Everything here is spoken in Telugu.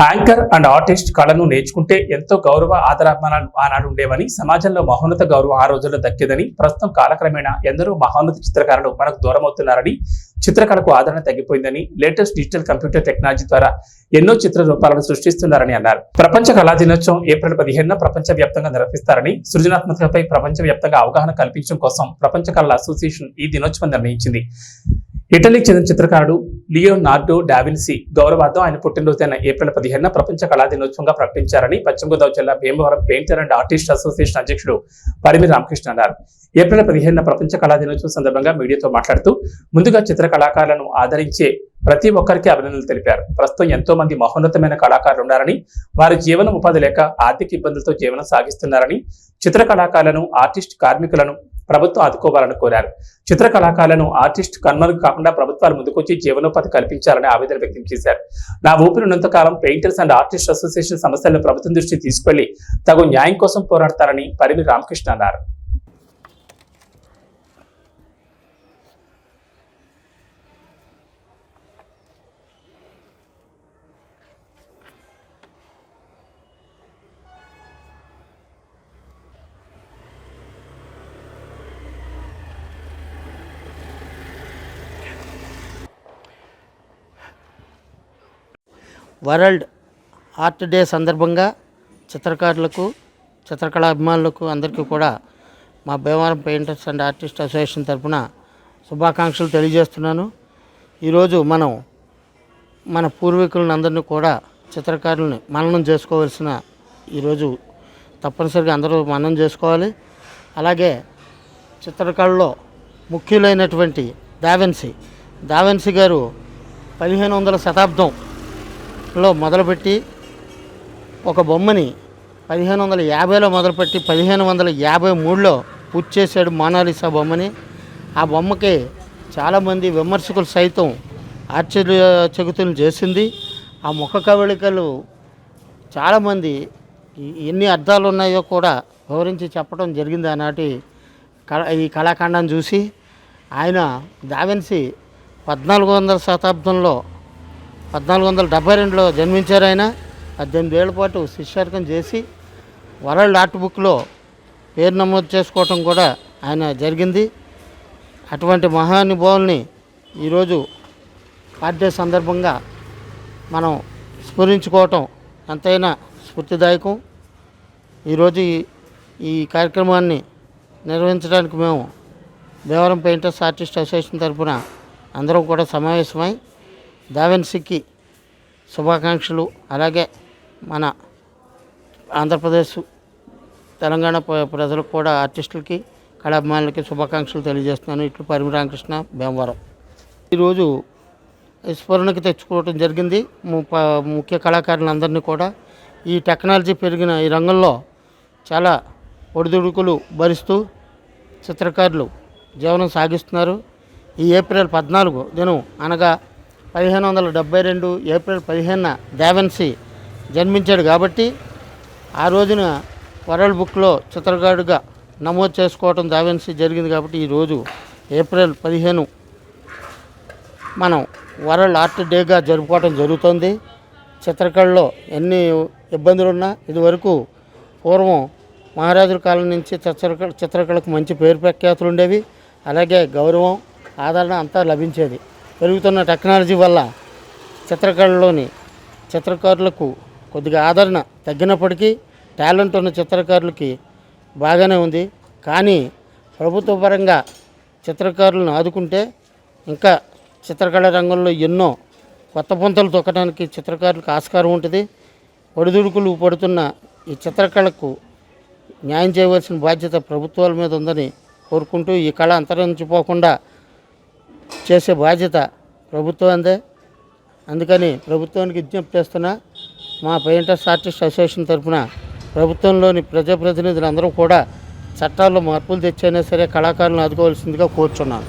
యాంకర్ అండ్ ఆర్టిస్ట్ కళను నేర్చుకుంటే ఎంతో గౌరవ ఆదరాభిమానాలు ఆనాడు ఉండేవని సమాజంలో మహోన్నత గౌరవం ఆ రోజుల్లో దక్కేదని ప్రస్తుతం కాలక్రమేణా ఎందరో మహోన్నత చిత్రకారులు మనకు దూరమవుతున్నారని చిత్రకళకు ఆదరణ తగ్గిపోయిందని లేటెస్ట్ డిజిటల్ కంప్యూటర్ టెక్నాలజీ ద్వారా ఎన్నో చిత్ర రూపాలను సృష్టిస్తున్నారని అన్నారు. ప్రపంచ కళా దినోత్సవం ఏప్రిల్ పదిహేనున ప్రపంచ వ్యాప్తంగా నిర్వహిస్తారని సృజనాత్మకతపై ప్రపంచ వ్యాప్తంగా అవగాహన కల్పించడం కోసం ప్రపంచ కళల అసోసియేషన్ ఈ దినోత్సవం నిర్ణయించింది. ఇటలీకి చెందిన చిత్రకారుడు లియోనార్డో డావిన్సీ గౌరవార్థం ఆయన పుట్టినరోజైన ఏప్రిల్ పదిహేనున ప్రపంచ కళా దినోత్సవంగా ప్రకటించారని పశ్చిమ గోదావరి జిల్లా Bhimavaram painter and artist association అధ్యక్షుడు పరిమి రామకృష్ణ అన్నారు. ఏప్రిల్ పదిహేనున ప్రపంచ కళా దినోత్సవం సందర్భంగా మీడియాతో మాట్లాడుతూ ముందుగా చిత్ర కళాకారులను ఆదరించే ప్రతి ఒక్కరికి అభినందనలు తెలిపారు. ప్రస్తుతం ఎంతో మంది మహోన్నతమైన కళాకారులు ఉన్నారని వారి జీవన ఉపాధి లేక ఆర్థిక ఇబ్బందులతో జీవనం సాగిస్తున్నారని చిత్ర కళాకారులను ఆర్టిస్ట్ కార్మికులను ప్రభుత్వం ఆదుకోవాలని కోరారు. చిత్ర కళాకారులను ఆర్టిస్ట్ కన్మరుగు కాకుండా ప్రభుత్వాలు ముందుకొచ్చి జీవనోపాధి కల్పించాలని ఆవేదన వ్యక్తం చేశారు. నా ఊపిరి ఉన్నంతకాలం పెయింటర్స్ అండ్ ఆర్టిస్ట్ అసోసియేషన్ సమస్యలను ప్రభుత్వం దృష్టికి తీసుకెళ్ళి తగు న్యాయం కోసం పోరాడతారని పరిమి రామకృష్ణ అన్నారు. వరల్డ్ ఆర్ట్ డే సందర్భంగా చిత్రకారులకు చిత్రకళా అభిమానులకు అందరికీ కూడా మా Bhimavaram painters and artist association తరఫున శుభాకాంక్షలు తెలియజేస్తున్నాను. ఈరోజు మనం మన పూర్వీకులను అందరినీ కూడా చిత్రకారులని మననం చేసుకోవాల్సిన ఈరోజు తప్పనిసరిగా అందరూ మననం చేసుకోవాలి. అలాగే చిత్రకళలో ముఖ్యులైనటువంటి దావెన్సీ. దావెన్సీ గారు పదిహేను వందల శతాబ్దం లో మొదలుపెట్టి ఒక బొమ్మని పదిహేను వందల యాభైలో మొదలుపెట్టి పదిహేను వందల యాభై మూడులో పూర్తి చేశాడు మోనాలిసా బొమ్మని. ఆ బొమ్మకి చాలామంది విమర్శకులు సైతం ఆశ్చర్యచకితులు చేసింది. ఆ ముఖ కవళికలు చాలామంది ఎన్ని అర్థాలు ఉన్నాయో కూడా వివరించి చెప్పడం జరిగింది ఆనాటి కళ ఈ కళాఖండాన్ని చూసి. ఆయన దావెన్సి పద్నాలుగు వందల శతాబ్దంలో పద్నాలుగు వందల డెబ్బై రెండులో జన్మించారు ఆయన. పద్దెనిమిది ఏళ్ళ పాటు శిష్యార్కం చేసి వరల్డ్ ఆర్ట్ బుక్లో పేరు నమోదు చేసుకోవటం కూడా ఆయన జరిగింది. అటువంటి మహానుభావుల్ని ఈరోజు ఆర్ట్ సందర్భంగా మనం స్మరించుకోవటం ఎంతైనా స్ఫూర్తిదాయకం. ఈరోజు ఈ- కార్యక్రమాన్ని నిర్వహించడానికి మేము దేవరం పెయింటర్స్ ఆర్టిస్ట్ అసోసియేషన్ తరఫున అందరం కూడా సమావేశమై దావెన్సీకి శుభాకాంక్షలు. అలాగే మన ఆంధ్రప్రదేశ్ తెలంగాణ ప్ర- ప్రజలకు కూడా ఆర్టిస్టులకి కళాభిమానులకి శుభాకాంక్షలు తెలియజేస్తున్నాను. ఇట్లు పరిమి రామకృష్ణ భీమవరం. ఈరోజు స్ఫురణకి తెచ్చుకోవడం జరిగింది. ము- ప- ముఖ్య కళాకారులందరినీ కూడా. ఈ టెక్నాలజీ పెరిగిన ఈ రంగంలో చాలా ఒడిదుడుకులు భరిస్తూ చిత్రకారులు జీవనం సాగిస్తున్నారు. ఈ ఏప్రిల్ పద్నాలుగు దినం అనగా పదిహేను వందల డెబ్బై రెండు ఏప్రిల్ పదిహేనున దేవెన్సీ జన్మించాడు కాబట్టి ఆ రోజున వరల్డ్ బుక్లో చిత్రకారుడుగా నమోదు చేసుకోవడం దావెన్సీ జరిగింది కాబట్టి ఈరోజు ఏప్రిల్ పదిహేను మనం వరల్డ్ ఆర్ట్ డేగా జరుపుకోవడం జరుగుతుంది. చిత్రకళలో ఎన్ని ఇబ్బందులున్నా ఇదివరకు పూర్వం మహారాజుల కాలం నుంచి చిత్రకళ చిత్రకళకు మంచి పేరు ప్రఖ్యాతులు ఉండేవి. అలాగే గౌరవం ఆదరణ అంతా లభించేది. పెరుగుతున్న టెక్నాలజీ వల్ల చిత్రకళలోని చిత్రకారులకు కొద్దిగా ఆదరణ తగ్గినప్పటికీ టాలెంట్ ఉన్న చిత్రకారులకి బాగానే ఉంది. కానీ ప్రభుత్వ పరంగా చిత్రకారులను ఆదుకుంటే ఇంకా చిత్రకళ రంగంలో ఎన్నో కొత్త పొంతలు తొక్కడానికి చిత్రకారులకు ఆస్కారం ఉంటుంది. ఒడిదుడుకులు పడుతున్న ఈ చిత్రకళకు న్యాయం చేయవలసిన బాధ్యత ప్రభుత్వాల మీద ఉందని కోరుకుంటూ ఈ కళ అంతరించిపోకుండా చేసే బాధ్యత ప్రభుత్వందే. అందుకని ప్రభుత్వానికి విజ్ఞప్తి చేస్తున్నా మా పెయింటర్స్ ఆర్టిస్ట్ అసోసియేషన్ తరఫున ప్రభుత్వంలోని ప్రజాప్రతినిధులందరూ కూడా చట్టాల్లో మార్పులు తెచ్చైనా సరే కళాకారులను ఆదుకోవాల్సిందిగా కోరుచున్నాను.